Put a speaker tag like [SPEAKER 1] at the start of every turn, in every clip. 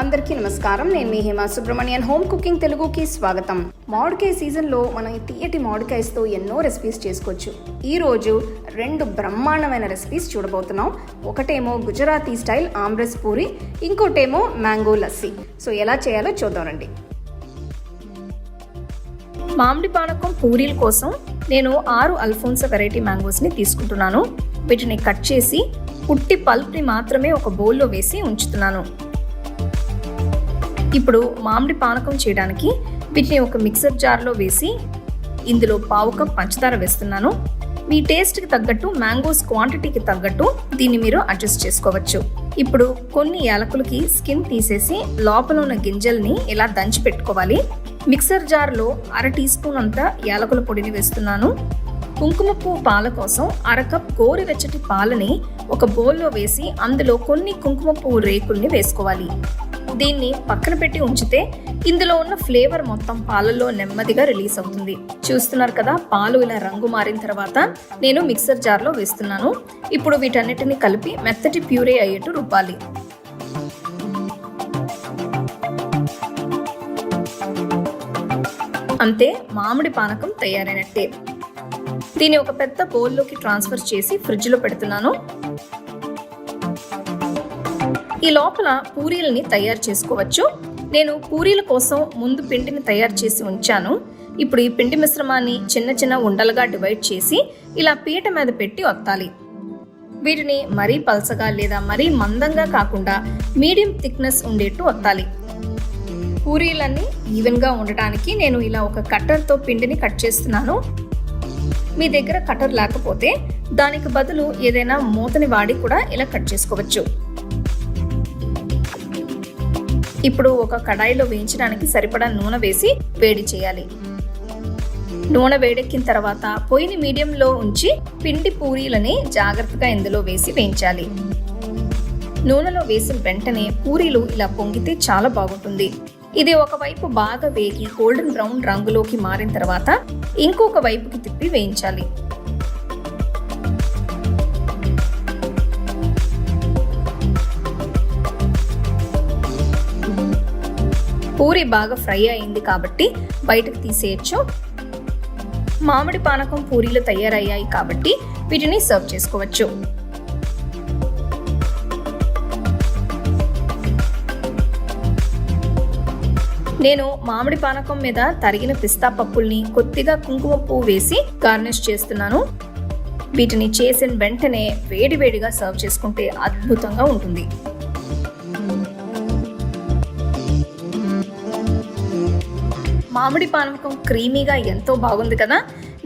[SPEAKER 1] అందరికీ నమస్కారం. నేను మీ హేమ సుబ్రహ్మణ్యన్. హోమ్ కుకింగ్ తెలుగుకి స్వాగతం. మామిడికాయ సీజన్లో మనం ఈ తీయటి మామిడికాయతో ఎన్నో రెసిపీస్ చేసుకోవచ్చు. ఈరోజు రెండు బ్రహ్మాండమైన రెసిపీస్ చూడబోతున్నాం. ఒకటేమో గుజరాతీ స్టైల్ ఆమ్రెస్ పూరి ఇంకోటేమో మ్యాంగో లస్సీ. సో ఎలా చేయాలో చూద్దామండి మామిడి పానకం పూరీల కోసం నేను ఆరు అల్ఫోన్స వెరైటీ మ్యాంగోస్ని తీసుకుంటున్నాను. వీటిని కట్ చేసి పుట్టి పల్ప్ని మాత్రమే ఒక బౌల్లో వేసి ఉంచుతున్నాను. ఇప్పుడు మామిడి పానకం చేయడానికి వీటిని ఒక మిక్సర్ జార్లో వేసి ఇందులో పావు కప్ పంచదార వేస్తున్నాను. మీ టేస్ట్కి తగ్గట్టు మ్యాంగోస్ క్వాంటిటీకి తగ్గట్టు దీన్ని మీరు అడ్జస్ట్ చేసుకోవచ్చు. ఇప్పుడు కొన్ని యాలకులకి స్కిన్ తీసేసి లోపల ఉన్న గింజల్ని ఇలా దంచి పెట్టుకోవాలి. మిక్సర్ జార్లో అర టీ స్పూన్ అంతా యాలకుల పొడిని వేస్తున్నాను. కుంకుమ పువ్వు పాల కోసం అరకప్ గోరువెచ్చటి పాలని ఒక బౌల్లో వేసి అందులో కొన్ని కుంకుమ పువ్వు రేకుల్ని వేసుకోవాలి. దీన్ని పక్కన పెట్టి ఉంచితే ఇందులో ఉన్న ఫ్లేవర్ మొత్తం పాలల్లో నెమ్మదిగా రిలీజ్ అవుతుంది. చూస్తున్నారు కదా పాలు ఇలా రంగు మారిన తర్వాత నేను మిక్సర్ జార్లో వేస్తున్నాను. ఇప్పుడు వీటన్నిటిని కలిపి మెత్తటి ప్యూరే అయ్యేట్టు రుబ్బాలి. అంతే మామిడి పానకం తయారైనట్టే. దీన్ని ఒక పెద్ద బౌల్లోకి ట్రాన్స్ఫర్ చేసి ఫ్రిడ్జ్లో పెడుతున్నాను. ఈ లోపల పూరీలని తయారు చేసుకోవచ్చు. నేను పూరీల కోసం ముందు పిండిని తయారు చేసి ఉంచాను. ఇప్పుడు ఈ పిండి మిశ్రమాన్ని చిన్న చిన్న ఉండలుగా డివైడ్ చేసి ఇలా పీట మీద పెట్టి ఒత్తాలి. వీటిని మరీ పలసగా లేదా మరీ మందంగా కాకుండా మీడియం థిక్నెస్ ఉండేట్టు ఒత్తాలి. పూరీలన్నీ ఈవెన్గా ఉండటానికి నేను ఇలా ఒక కట్టర్తో పిండిని కట్ చేస్తున్నాను. మీ దగ్గర కట్టర్ లేకపోతే దానికి బదులు ఏదైనా మూతని వాడి కూడా ఇలా కట్ చేసుకోవచ్చు. ఇప్పుడు ఒక కడాయిలో వేయించడానికి సరిపడా నూనె వేసి వేడి చేయాలి. నూనె వేడెక్కిన తర్వాత పొయ్యిని మీడియంలో ఉంచి పిండి పూరీలని జాగ్రత్తగా ఇందులో వేసి వేయించాలి. నూనెలో వేసిన వెంటనే పూరీలు ఇలా పొంగితే చాలా బాగుంటుంది. ఇది ఒకవైపు బాగా వేగి గోల్డెన్ బ్రౌన్ రంగులోకి మారిన తర్వాత ఇంకొక వైపుకి తిప్పి వేయించాలి. పూరి బాగా ఫ్రై అయింది కాబట్టి బయటకు తీసేయచ్చు. మామిడి పానకం పూరీలు తయారయ్యాయి కాబట్టి వీటిని సర్వ్ చేసుకోవచ్చు. నేను మామిడి పానకం మీద తరిగిన పిస్తా పప్పుల్ని కొద్దిగా కుంకుమ పువ్వు వేసి గార్నిష్ చేస్తున్నాను. వీటిని చేసిన వెంటనే వేడివేడిగా సర్వ్ చేసుకుంటే అద్భుతంగా ఉంటుంది. మామిడి పానకం క్రీమీగా ఎంతో బాగుంది కదా.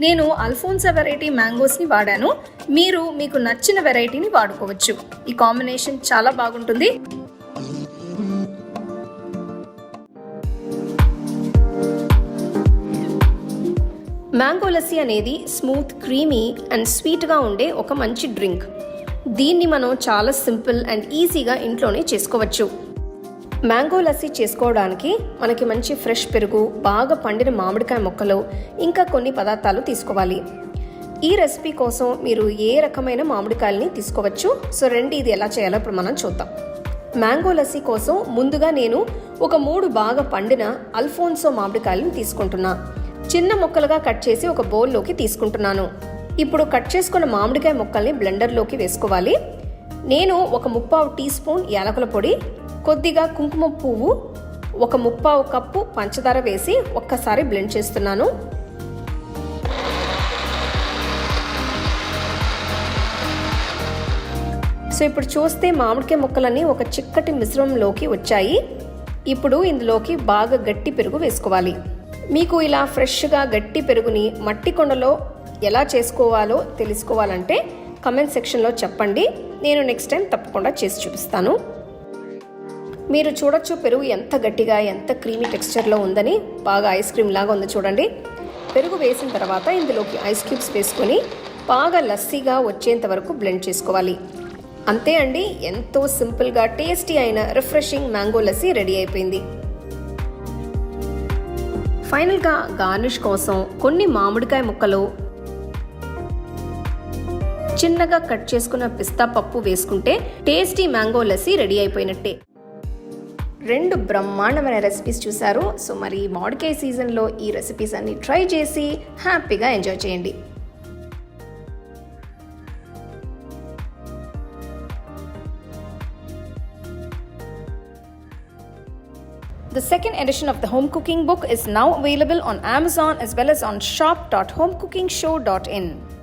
[SPEAKER 1] నేను అల్ఫోన్సా వెరైటీ మ్యాంగోస్ని వాడాను. మీరు మీకు నచ్చిన వెరైటీని వాడుకోవచ్చు. ఈ కాంబినేషన్ చాలా బాగుంటుంది. మ్యాంగో లస్సీ అనేది స్మూత్ క్రీమీ అండ్ స్వీట్గా ఉండే ఒక మంచి డ్రింక్. దీన్ని మనం చాలా సింపుల్ అండ్ ఈజీగా ఇంట్లోనే చేసుకోవచ్చు. మ్యాంగో లస్సీ చేసుకోవడానికి మనకి మంచి ఫ్రెష్ పెరుగు బాగా పండిన మామిడికాయ ముక్కలు ఇంకా కొన్ని పదార్థాలు తీసుకోవాలి. ఈ రెసిపీ కోసం మీరు ఏ రకమైన మామిడికాయలని తీసుకోవచ్చు? సో రెండు ఇది ఎలా చేయాలో ఇప్పుడు మనం చూద్దాం. మ్యాంగో లస్సీ కోసం ముందుగా నేను ఒక మూడు బాగా పండిన అల్ఫోన్సో మామిడికాయలను తీసుకుంటున్నా. చిన్న ముక్కలుగా కట్ చేసి ఒక బౌల్లోకి తీసుకుంటున్నాను. ఇప్పుడు కట్ చేసుకున్న మామిడికాయ ముక్కల్ని బ్లెండర్లోకి వేసుకోవాలి. నేను ఒక ముప్పావు టీ స్పూన్ యాలకుల పొడి కొద్దిగా కుంకుమ పువ్వు ఒక ముప్పావు కప్పు పంచదార వేసి ఒక్కసారి బ్లెండ్ చేస్తున్నాను. సో ఇప్పుడు చూస్తే మామిడికాయ ముక్కలన్నీ ఒక చిక్కటి మిశ్రమంలోకి వచ్చాయి. ఇప్పుడు ఇందులోకి బాగా గట్టి పెరుగు వేసుకోవాలి. మీకు ఇలా ఫ్రెష్గా గట్టి పెరుగుని మట్టి కొండలో ఎలా చేసుకోవాలో తెలుసుకోవాలంటే కమెంట్ సెక్షన్లో చెప్పండి. నేను నెక్స్ట్ టైం తప్పకుండా చేసి చూపిస్తాను. మీరు చూడొచ్చు పెరుగు ఎంత గట్టిగా ఎంత క్రీమీ టెక్స్చర్లో ఉందని. బాగా ఐస్ క్రీమ్ లాగా ఉంది చూడండి. పెరుగు వేసిన తర్వాత ఇందులోకి ఐస్ క్యూబ్స్ వేసుకొని బాగా లస్సీగా వచ్చేంత వరకు బ్లెండ్ చేసుకోవాలి. అంతే అండి ఎంతో సింపుల్గా టేస్టీ అయిన రిఫ్రెషింగ్ మ్యాంగో లస్సీ రెడీ అయిపోయింది. ఫైనల్గా గార్నిష్ కోసం కొన్ని మామిడికాయ ముక్కలు. చిన్నగా కట్ చేసుకున్న పిస్తా పప్పు వేసుకుంటే టేస్టీ మ్యాంగో లస్సీ రెడీ అయిపోయినట్టే. రెండు బ్రహ్మాండమైన రెసిపీస్ చూశారు సో మరి మామిడికాయ సీజన్లో ఈ రెసిపీస్ అన్ని ట్రై చేసి హ్యాపీగా ఎంజాయ్ చేయండి The second edition of the home cooking book is now available on Amazon as well as on shop.homecookingshow.in.